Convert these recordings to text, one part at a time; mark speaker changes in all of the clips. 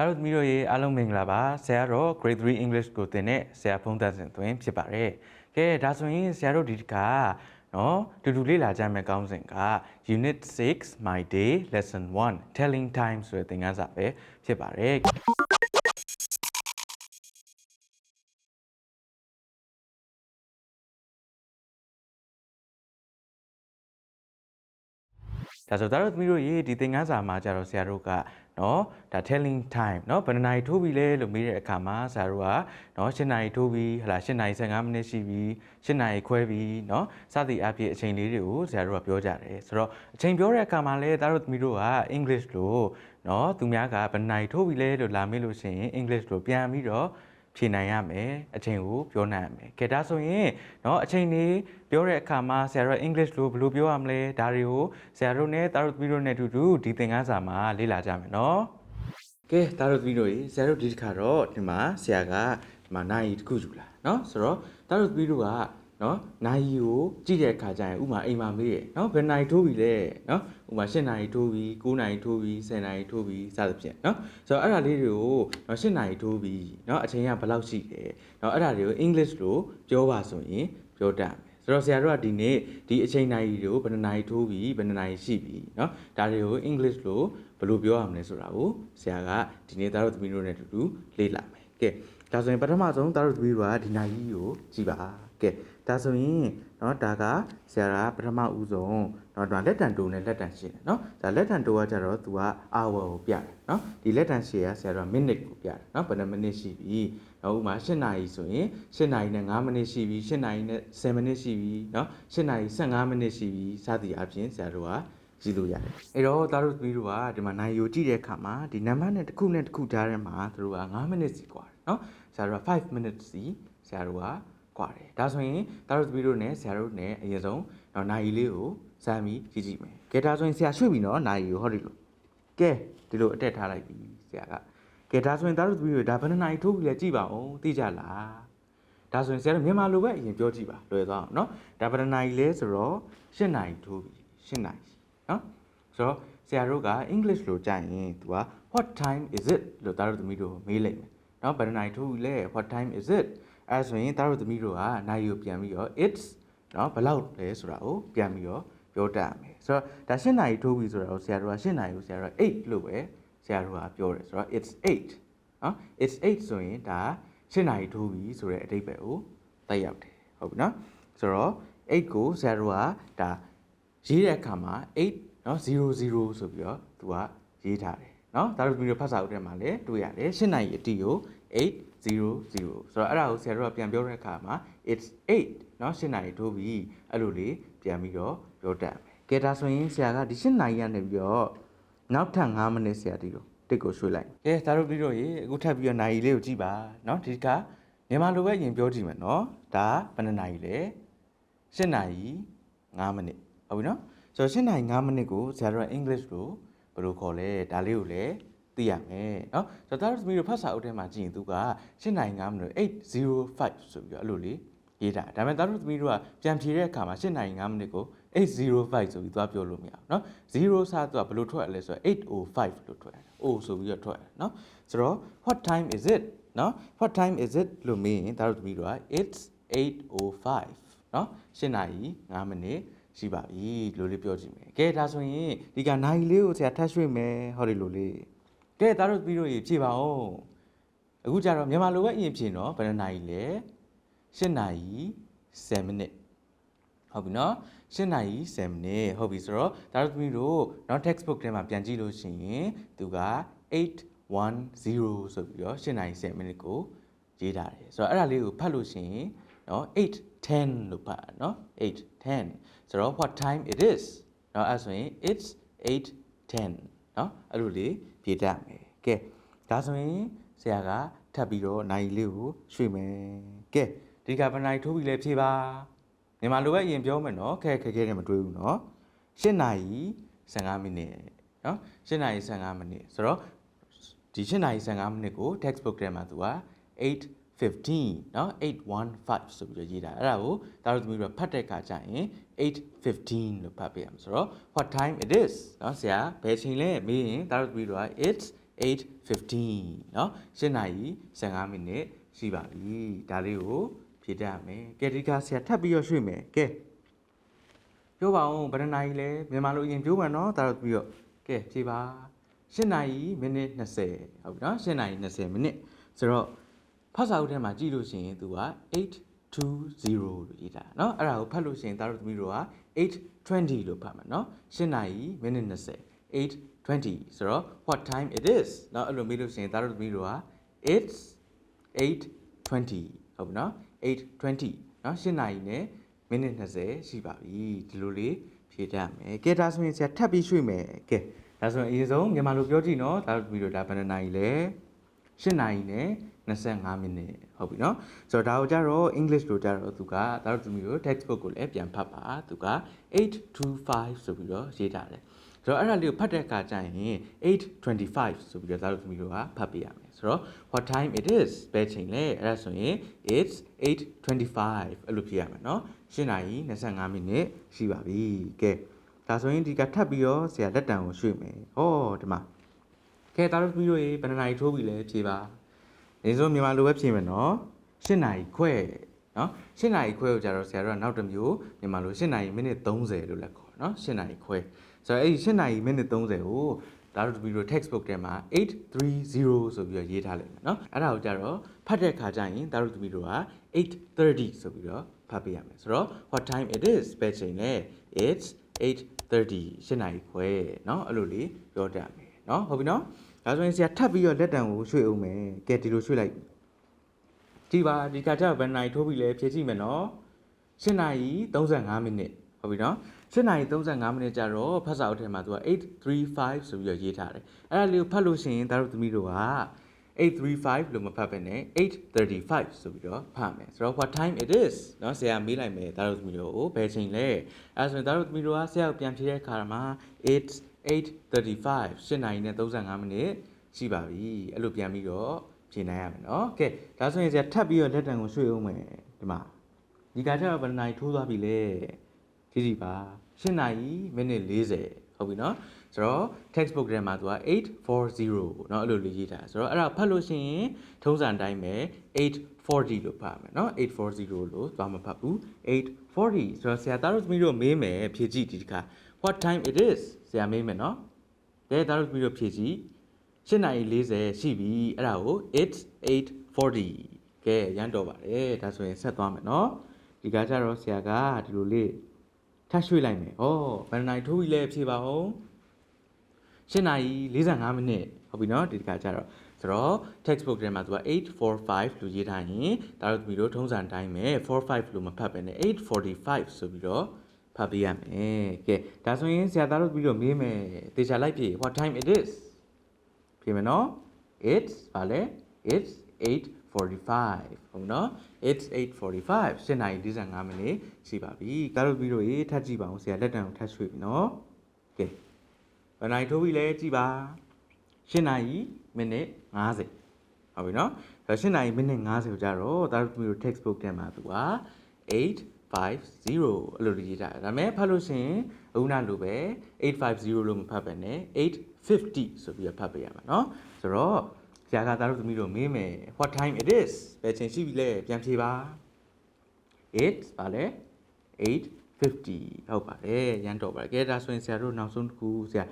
Speaker 1: ဒါတို့သမီးတို့ရေအားလုံးမင်္ဂလာပါဆရာတော့ grade 3 English ကိုသင်တဲ့ဆရာဖုန်းသက်စင်သွင်းဖြစ်ပါတယ်ကဲဒါဆိုရင်ဆရာတို့ဒီတစ်ခါနော်တူတူလေးလာကြမယ်ကောင်းစဉ်က unit 6 my day lesson 1 telling time ဆိုတဲ့သင်ခန်းစာပဲဖြစ်ပါတယ် ဒါဆိုဒါတို့သမီးတို့ရေဒီသင်ခန်းစာမှာကြတော့ဆရာတို့ကနော်ဒါ telling time နော်ဘယ်နှစ်နာရီထိုးပြီလဲလို့မေးတဲ့အခါမှာဆရာတို့ကနော်၈နာရီထိုးပြီဟလာ၈နာရီ15မိနစ်ရှိပြီ၈နာရီခွဲပြီနော်စသည်အဖြစ်အချိန်လေးတွေကိုဆရာတို့ကပြောကြတယ်ဆိုတော့အချိန်ပြောတဲ့အခါမှာလဲဒါတို့သမီးတို့က English လို့နော်သူများကဘယ်နှစ်နာရီထိုးပြီလဲလို့လာမေးလို့ရှိရင် English လို့ပြန်ပြီးတော့ ဖြေနိုင်ရမယ်အချိန်ကိုပြောနိုင်ရမယ်ကဲဒါဆိုရင်เนาะအချိန်လေးပြောတဲ့အခါမှာဆရာတို့ English လို့ဘယ်လိုပြောရမလဲဒါတွေကိုဆရာတို့နဲ့တာတို့သမီးတို့နဲ့အတူတူဒီသင်ခန်းစာမှာလေ့လာကြမယ်เนาะကဲတာတို့သမီးတို့ရေဆရာတို့ဒီတစ်ခါတော့ဒီမှာဆရာကဒီမှာနိုင်တစ်ခုယူလာเนาะဆိုတော့တာတို့သမီးတို့က နော်နိုင်ကိုကြည့်တဲ့အခါကျရင်ဥမာအိမ်မှာမေးရနော်ဘယ်နိုင်ထိုးပြီလဲနော်ဥမာ၈နိုင်ထိုးပြီ9နိုင်ထိုးပြီ10နိုင်ထိုးပြီစသဖြင့်နော်ဆိုတော့အဲ့ဒါလေးတွေကိုနော်၈နိုင်ထိုးပြီနော်အချိန်ကဘယ်လောက်ရှိလဲနော်အဲ့ဒါတွေကို English လို့ပြောပါဆိုရင်ပြောတတ်မယ်ဆိုတော့ဆရာတို့ကဒီနေ့ဒီအချိန်နိုင်တွေကိုဘယ်နှနိုင်ထိုးပြီဘယ်နှနိုင်ရှိပြီเนาะဒါတွေကို English လို့ဘယ်လိုပြောရမလဲဆိုတာကိုဆရာကဒီနေ့သားတို့သမီးတို့နဲ့အတူတူလေ့လာမယ်ကဲဒါဆိုရင်ပထမဆုံးသားတို့သမီးတို့ကဒီနိုင်ကြီးကိုကြည့်ပါကဲ ဒါဆိုရင်เนาะဒါကဆရာကပထမဦးဆုံးเนาะဒါလက်တန်တိုးနဲ့လက်တန်ရှင်းတယ်เนาะဒါလက်တန်တိုးကကြတော့ तू က hour ကိုပြတယ်เนาะဒီလက်တန်ရှင်းကဆရာက minute ကိုပြတယ်เนาะဘယ်နှမိနစ်ရှိပြီနောက်ဥမာ8နာရီဆိုရင်8နာရီနဲ့9မိနစ်ရှိပြီ8နာရီနဲ့10မိနစ်ရှိပြီเนาะ8နာရီ15မိနစ်ရှိပြီစသည်အပြင်ဆရာတို့ကကြည့်လို့ရတယ်အဲ့တော့သားတို့သမီးတို့ကဒီမှာနိုင်ယူကြည့်တဲ့အခါမှာဒီနံပါတ်နဲ့တစ်ခုနဲ့တစ်ခုကြားထဲမှာသူတို့က9မိနစ်စီกว่าတယ်เนาะဆရာတို့က5 minutes စီဆရာတို့က ကွာတယ်ဒါဆိုရင်သားတို့သမီးတို့နဲ့ဆရာတို့နဲ့အရင်ဆုံးတော့နိုင်ရီလေးကိုစမ်းပြီးကြည့်ကြည့်မယ်ကဲဒါဆိုရင်ဆရာရွှေ့ပြီနော်နိုင်ရီကိုဟောဒီလိုကဲဒီလိုအတက်ထားလိုက်ပြီဆရာကကဲဒါဆိုရင်သားတို့သမီးတို့ဒါဘယ်နှစ်နိုင်ထိုးပြီလဲကြည့်ပါအောင်သိကြလားဒါဆိုရင်ဆရာတို့မြန်မာလိုပဲအရင်ပြောကြည့်ပါလွယ်သွားအောင်နော်ဒါဘယ်နှစ်နိုင်လဲဆိုတော့၈နိုင်ထိုးပြီ၈နိုင်နော်ဆိုတော့ဆရာတို့ကအင်္ဂလိပ်လိုကြရင်သူက what time is it လို့သားတို့သမီးတို့မေးလိုက်မယ်နော်ဘယ်နှစ်နိုင်ထိုးပြီလဲ what time is it အဲဆိုရင်သားတို့သမီးတို့ကနိုင်ကိုပြန်ပြီးတော့ it's နော်ဘယ်လောက်လဲဆိုတာကိုပြန်ပြီးတော့ပြောတတ်ရမယ်ဆိုတော့ဒါ၈နိုင်ထိုးပြီဆိုတော့ဆရာတို့က၈နိုင်ကိုဆရာတို့က8လို့ပဲဆရာတို့ကပြောတယ်ဆိုတော့ it's 8နော် it's 8ဆိုရင်ဒါ၈နိုင်ထိုးပြီဆိုတဲ့အဓိပ္ပာယ်ကိုတက်ရောက်တယ်ဟုတ်ပြီနော်ဆိုတော့8ကိုဆရာတို့ကဒါရေးတဲ့အခါမှာ8နော်00ဆိုပြီးတော့သူကရေးထားတယ်နော်ဒါတို့ဗီဒီယိုဖတ်စာအုပ်ထဲမှာလည်းတွေ့ရတယ်၈နိုင်အတီကို8 00ဆိုတော့အဲ့ဒါကိုဆရာတို့ကပြန်ပြောတဲ့အခါမှာ it's 8เนาะ8နာရီထိုးပြီးအဲ့လိုလေးပြန်ပြီးတော့ပြောတတ်မယ်ကဲဒါဆိုရင်ဆရာကဒီ8နာရီကနေပြီးတော့နောက်ထပ်9မိနစ်ဆရာဒီလိုတစ်ကိုရွှေ့လိုက်ကဲဒါတို့ပြီးတော့ရေအခုထပ်ပြီးတော့နာရီလေးကိုကြည့်ပါเนาะဒီကမြန်မာလိုပဲရင်ပြောကြည့်မယ်เนาะဒါဘယ်နှနာရီလဲ8နာရီ9မိနစ်ဟုတ်ပြီเนาะဆိုတော့8နာရီ9မိနစ်ကိုဆရာတို့က English လို့ဘယ်လိုခေါ်လဲဒါလေးကိုလည်း သိရမယ်เนาะဆိုတော့ဒါတို့သမီးတို့ဖတ်စာအုပ်ထဲမှာကြည့်ရင်သူက8နိုင်9မိနစ်805ဆိုပြီးတော့အဲ့လိုလေးရေးတာဒါပေမဲ့ဒါတို့သမီးတို့ကပြန်ဖြေတဲ့အခါမှာ8နိုင်9မိနစ်ကို805ဆိုပြီးသွားပြောလို့မရဘူးเนาะ0စားသူကဘယ်လိုထွက်ရလဲဆိုတော့805လို့ထွက်တယ် O ဆိုပြီးတော့ထွက်တယ်เนาะဆိုတော့ what time is it เนาะ what time is it လို့မေးရင်ဒါတို့သမီးတို့က it's 805เนาะ8နိုင်9မိနစ်ရှိပါပြီလို့လေးပြောကြည့်မယ်ကဲဒါဆိုရင်ဒီကနိုင်လေးကိုဆရာထပ်ရွှေ့မယ်ဟောဒီလိုလေး ကဲသားတို့ပြီးတော့ရေဖြေပါဦးအခုကြတော့မြန်မာလိုပဲအရင်ဖြေနော်ဘယ်နှစ်နာရီလဲ8နာရီ7မိနစ်ဟုတ်ပြီနော်8နာရီ7မိနစ်ဟုတ်ပြီဆိုတော့သားတို့သမီးတို့နောက် textbook ထဲမှာပြန်ကြည့်လို့ရှိရင်သူက810ဆိုပြီးတော့8နာရီ7မိနစ်ကိုရေးထားတယ်ဆိုတော့အဲ့ဒါလေးကိုဖတ်လို့ရှိရင်နော်810လို့ဖတ်နော်810ဆိုတော့ what time it is နော်အဲ့ဆိုရင် it's 810နော်အဲ့လိုလေး ဖြေတတ်မယ်ကဲဒါဆိုရင်ဆရာကထပ်ပြီးတော့နိုင်လေးကိုရွှေ့မယ်ကဲဒီကဘယ်နိုင်ထိုးပြီးလဲဖြေပါမြန်မာလိုပဲအရင်ပြောမယ်နော်ခဲခဲခဲနဲ့မတွေးဘူးနော်၈နာရီ15မိနစ်နော်၈နာရီ15မိနစ်ဆိုတော့ဒီ၈နာရီ15မိနစ်ကို textbook ထဲမှာသူက8 15เนาะ815ဆိုပြီးတော့ရေးတာအဲ့ဒါကိုဒါတို့သမီးတို့ဖတ်တဲ့အခါကျရင်815လို့ဖတ်ပေးရမှာဆိုတော့ what time it is เนาะဆရာဘယ်ချိန်လဲမေးရင်ဒါတို့သမီးတို့က it's 8:15เนาะ8နာရီ15မိနစ်ရှိပါပြီဒါလေးကိုဖြည့်တတ်ရမယ်ကဲဒီကဆရာထပ်ပြီးတော့ရွှေ့မယ်ကဲပြောပါဦးဘယ်နှစ်နာရီလဲမြန်မာလိုအရင်ပြောပါနော်ဒါတော့ပြီးတော့ကဲဖြည့်ပါ8နာရီမိနစ်20ဟုတ်ပြီနော်8နာရီ20မိနစ်ဆိုတော့ ဖတ်စာအုပ်ထဲမှာကြည့်လို့ရှိရင်သူက820လို့ရေးတာเนาะအဲ့ဒါကိုဖတ်လို့ရှိရင်ဒါတို့သမီးတို့က820လို့ဖတ်မှာเนาะ8နာရီမိနစ်20 820ဆိုတော့ what time it is เนาะအဲ့လိုမေးလို့ရှိရင်ဒါတို့သမီးတို့က it's 820ဟုတ်ပြီเนาะ820เนาะ8နာရီနဲ့မိနစ်20ရှိပါပြီဒီလိုလေးဖြေတတ်မယ်ကဲဒါဆိုရင်ဆရာထပ်ပြီးရွှေ့မယ်ကဲဒါဆိုရင်အရင်ဆုံးမြန်မာလိုပြောကြည့်เนาะဒါတို့သမီးတို့ဒါဘယ်နှစ်နာရီလဲ8နာရီနဲ့ 25မိနစ်ဟုတ်ပြီเนาะဆိုတော့ဒါကိုကြတော့ English လို့ကြတော့သူကဒါတို့သမီးတို့ textbook ကိုလည်းပြန်ဖတ်ပါသူက825ဆိုပြီးတော့ရေးထားတယ်ဆိုတော့အဲ့ဒါလေးကိုဖတ်တဲ့အခါကျရင်825ဆိုပြီးတော့ဒါတို့သမီးတို့ကဖတ်ပေးရမယ်ဆိုတော့ what time it is ပဲချိန်လဲအဲ့ဒါဆိုရင် it's 825အဲ့လိုဖြေရမယ်เนาะ8နာရီ25မိနစ်ရှိပါပြီကဲဒါဆိုရင်ဒီကထပ်ပြီးတော့ဆရာလက်တံကိုရွှေ့မယ်ဟောဒီမှာကဲဒါတို့သမီးတို့ရေဘယ်နှစ်နာရီထိုးပြီလဲဖြေပါ ဒီဆိုမြန်မာလိုပဲဖြေမယ်เนาะ8နာရီခွဲเนาะ8နာရီခွဲကိုကြတော့ဆရာတို့ကနောက်တစ်မျိုးမြန်မာလို8နာရီမိနစ်30လို့လက်ခေါ်เนาะ8နာရီခွဲဆိုတော့အဲ့ဒီ8နာရီမိနစ်30ကိုဒါတို့ဒီလို textbook ထဲမှာ830ဆိုပြီးတော့ရေးထားလိုက်မယ်เนาะအဲ့ဒါကိုကြတော့ဖတ်တဲ့ခါကျရင်ဒါတို့သမီးတို့က830ဆိုပြီးတော့ဖတ်ပေးရမယ်ဆိုတော့ what time it is ပဲချိန်လဲ it's 830 8နာရီခွဲเนาะအဲ့လိုလေးပြောတတ်မယ်เนาะဟုတ်ပြီเนาะ ဒါဆိုရင်ဆရာထပ်ပြီးတော့လက်တံကိုရွှေ့အောင်မယ်ကဲဒီလိုရွှေ့လိုက်ဒီပါဒီကကြဘယ်နိုင်ထိုးပြီလဲဖြည့်ကြည့်မယ်เนาะ8နာရီ35မိနစ်ဟုတ်ပြီเนาะ8နာရီ35မိနစ်ကြာတော့ဖတ်စာအုပ်ထဲမှာသူက835ဆိုပြီးတော့ရေးထားတယ်အဲ့ဒါလေးကိုဖတ်လို့ရှိရင်ဒါတို့သမီးတို့က835လို့မဖတ်ဘဲနဲ့835ဆိုပြီးတော့ဖတ်မယ်ဆိုတော့ what time it is เนาะဆရာမေးလိုက်မယ်ဒါတို့သမီးတို့ကိုဘယ်ချိန်လဲအဲဆိုရင်ဒါတို့သမီးတို့ကဆရာကိုပြန်ဖြေတဲ့အခါမှာ8 835 8နာရီနဲ့35မိနစ်ရှိပါပြီအဲ့လိုပြန်ပြီးတော့ဖြေနိုင်ရမယ်เนาะကဲဒါဆိုရင်ဆရာထပ်ပြီးတော့လက်တံကိုရွှေ့အောင်မယ်ဒီမှာဒီကကြတော့ဘယ်နှစ်နာရီထိုးသွားပြီလဲကြည့်ကြည့်ပါ8နာရီမိနစ်40ဟုတ်ပြီเนาะဆိုတော့ textbook ထဲမှာသူက840เนาะအဲ့လိုလေးရေးထားဆိုတော့အဲ့ဒါဖတ်လို့ရှိရင်ထုံးစံတိုင်းပဲ840လို့ဖတ်မယ်เนาะ840လို့သွားမဖတ်ဘူး840ဆိုတော့ဆရာသားတို့သမီးတို့မေးမယ်ဖြေကြည့်ဒီတစ်ခါ what time it is ဆရာမေးမယ်နော်။ဒါသားတို့ပြီးတော့ဖြည့်ကြည့်၈နာရီ40ရှိပြီအဲ့ဒါကို it's 840ကဲရမ်းတော့ပါတယ်ဒါဆိုရင်ဆက်သွားမယ်နော်ဒီကကြတော့ဆရာကဒီလိုလေးထပ်ရွှေ့လိုက်မယ်ဩဘယ်နာရီထိုးပြီလဲဖြေပါဦး၈နာရီ45မိနစ်ဟုတ်ပြီနော်ဒီကကြတော့ဆိုတော့ textbook ထဲမှာသူက845လို့ရေးထားရင်ဒါတို့သူတို့ထုံးစံတိုင်းပဲ45လို့မဖတ်ပဲနဲ့845ဆိုပြီးတော့ ဖတ်ပေးရမယ်ကဲဒါဆိုရင်ဆရာသားတို့ပြီးတော့မေးမယ်တေချာလိုက်ပြေ what time it is ပြေမယ်နော် it's ဗာလဲ it's 8:45ဟုတ်နော် it's 8:45ရှင်းနိုင်45မိနစ်ရှိပါပြီကားတို့ပြီးတော့ရေးထပ်ကြည့်ပါအောင်ဆရာလက်တံကိုထပ်ရွှေ့ပြီနော်ကဲဘယ်နိုင်ထိုးပြီလဲကြည့်ပါရှင်းနိုင်မိနစ်50ဟုတ်ပြီနော်ဒါရှင်းနိုင်မိနစ်50ကိုကြတော့ဒါတို့ပြီးတော့ textbook ထဲမှာသူက8 50အဲ့လိုရေးထားတယ်ဒါပေမဲ့ဖတ်လို့ရှိရင်အခုနလိုပဲ850လို့မဖတ်ပဲနဲ့850ဆိုပြီးတော့ဖတ်ပေးရမှာเนาะဆိုတော့ဆရာကသားတို့သမီးတို့မေးမယ် what time it is ဘယ်ချိန်ရှိပြီလဲပြန်ဖြေပါ it's ဗာလဲ850ဟုတ်ပါတယ်ရန်တော့ပါတယ်ကဲဒါဆိုရင်ဆရာတို့နောက်ဆုံးတစ်ခုဆရာ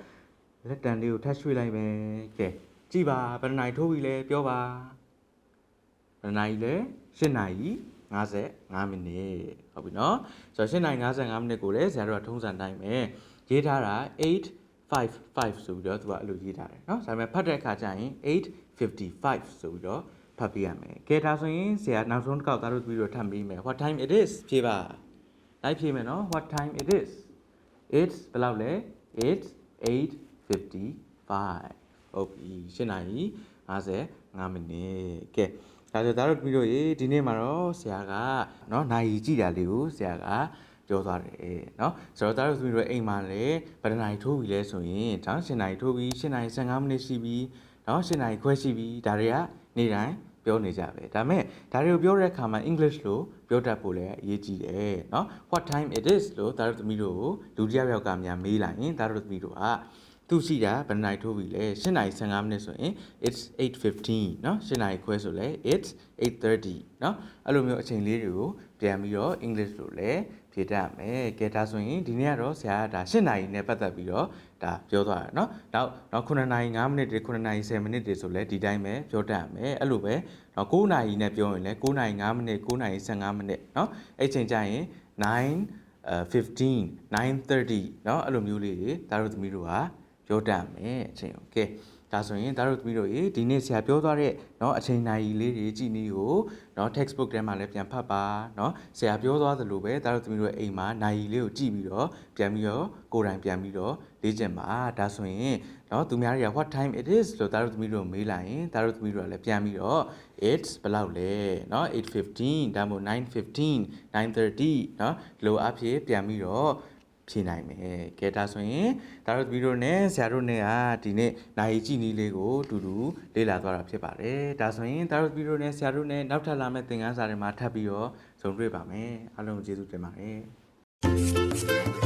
Speaker 1: လက်တံလေးကိုထပ်ရွှေ့လိုက်မယ်ကဲကြည့်ပါဘယ်နှစ်နာရီထိုးပြီလဲပြောပါဘယ်နှစ်နာရီလဲ8နာရီ 55မိနစ်ဟုတ်ပြီနော်ဆိုတော့8:55မိနစ်ကိုလည်းဇာတ်ရထုံးစံတိုင်းပဲရေးထားတာ855ဆိုပြီးတော့သူကအဲ့လိုရေးထားတယ်နော်ဒါပေမဲ့ဖတ်တဲ့အခါကျရင်855ဆိုပြီးတော့ဖတ်ပြရမယ်ကဲဒါဆိုရင်ဆရာနောက်ဆုံးတစ်ခေါက်သားတို့ပြီးတော့ထပ်ပြီးမယ် what time it is ဖြေပါလိုက်ဖြေမယ်နော် what time it is it's ဘယ်လောက်လဲ it's 8:55ဟုတ်ပြီ7:55မိနစ်ကဲ ဒါဆိုသားတို့ပြီးတော့ရေဒီနေ့မှာတော့ဆရာကเนาะနိုင်ကြည့်တာလေးကိုဆရာကပြောသွားတယ်เนาะဆိုတော့သားတို့ပြီးတော့အိမ်မှာလည်းဗဒနာရီထိုးပြီလဲဆိုရင်ဒါ8နာရီထိုးပြီး8နာရီ15မိနစ်ရှိပြီเนาะ8နာရီခွဲရှိပြီဒါတွေကနေ့တိုင်းပြောနေကြပဲဒါမဲ့ဒါတွေကိုပြောတဲ့အခါမှာ English လို့ပြောတတ်ဖို့လည်းအရေးကြီးတယ်เนาะ what time it is လို့ဒါတို့သမီးတို့ကိုလူတစ်ယောက်ယောက်ကများမေးလိုက်ရင်ဒါတို့သမီးတို့က သူရှိတာဘယ်နှစ်နာရီထိုးပြီလဲ၈နာရီ15မိနစ်ဆိုရင် it's 8:15เนาะ၈နာရီခွဲဆိုလဲ it's 8:30เนาะအဲ့လိုမျိုးအချိန်လေးတွေကိုပြန်ပြီးတော့ English လို့လည်းဖြေတတ်ရမယ်ကဲဒါဆိုရင်ဒီနေ့ကတော့ဆရာကဒါ၈နာရီနဲ့ပတ်သက်ပြီးတော့ဒါပြောသွားတာเนาะနောက်နောက်9နာရီ5မိနစ်တွေ9နာရီ10မိနစ်တွေဆိုလဲဒီတိုင်းပဲပြောတတ်ရမယ်အဲ့လိုပဲနောက်9နာရီနဲ့ပြောရင်လဲ9နာရီ5မိနစ်9နာရီ15မိနစ်เนาะအဲ့ချိန်ကျရင်9အဲ15 9:30เนาะအဲ့လိုမျိုးလေးတွေဒါတို့သမီးတို့က ပြောတတ်မယ်အချိန်โอเคဒါဆိုရင်ဒါတို့သမီးတို့ရေဒီနေ့ဆရာပြောသွားတဲ့เนาะအချိန်နိုင်လေးတွေကြည်နည်းကိုเนาะ textbook ထဲမှာလည်းပြန်ဖတ်ပါเนาะဆရာပြောသွားသလိုပဲဒါတို့သမီးတို့ရဲ့အိမ်မှာနိုင်လေးကိုကြည့်ပြီးတော့ပြန်ပြီးတော့ကိုယ်တိုင်ပြန်ပြီးတော့လေ့ကျင့်ပါဒါဆိုရင်เนาะသူများတွေက what time it is လို့ဒါတို့သမီးတို့မေးလိုက်ရင်ဒါတို့သမီးတို့ကလည်းပြန်ပြီးတော့ it's ဘယ်လောက်လဲเนาะ8:15ဒါမှမဟုတ်9:15 9:30เนาะဒီလိုအဖြစ်ပြန်ပြီးတော့ ဖြေနိုင်မယ်ကဲဒါဆိုရင်ဒါတို့ဗီဒီယိုနဲ့ဆရာတို့နဲ့ကဒီနေ့နိုင်ကြည့်နည်းလေးကိုအတူတူလေ့လာသွားတာဖြစ်ပါတယ်ဒါဆိုရင်ဒါတို့ဗီဒီယိုနဲ့ဆရာတို့နဲ့နောက်ထပ်လာမယ့်သင်ခန်းစာတွေမှာထပ်ပြီးတော့ဆုံတွေ့ပါမယ်အားလုံးကိုကျေးဇူးတင်ပါတယ်